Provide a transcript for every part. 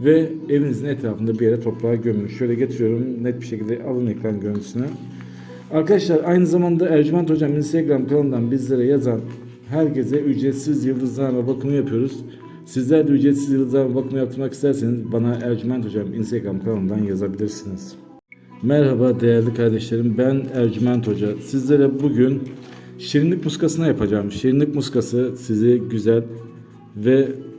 ve evinizin etrafında bir yere toprağa gömün. Şöyle getiriyorum net bir şekilde alın ekran görüntüsünü. Arkadaşlar aynı zamanda Ercüment Hocam Instagram kanalından bizlere yazan herkese ücretsiz yıldızlarla bakımı yapıyoruz. Sizler de ücretsiz yıldızlarla bakımı yaptırmak isterseniz bana Ercüment Hocam Instagram kanalından yazabilirsiniz. Merhaba değerli kardeşlerim ben Ercüment Hoca. Sizlere bugün şirinlik muskasına yapacağım. Şirinlik muskası sizi güzel ve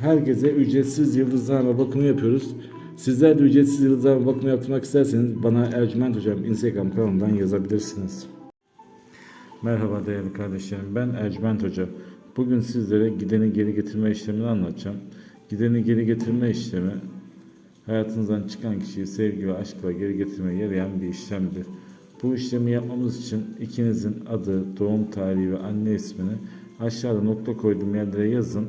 herkese ücretsiz yıldızlarla bakımı yapıyoruz. Sizler de ücretsiz yıldızlarla bakımı yaptırmak isterseniz bana Ercüment Hocam Instagram kanalından yazabilirsiniz. Merhaba değerli kardeşlerim ben Ercüment Hoca. Bugün sizlere gideni geri getirme işlemini anlatacağım. Gideni geri getirme işlemi hayatınızdan çıkan kişiyi sevgi ve aşkla geri getirmeye yarayan bir işlemdir. Bu işlemi yapmamız için ikinizin adı, doğum tarihi ve anne ismini aşağıda nokta koyduğum yerlere yazın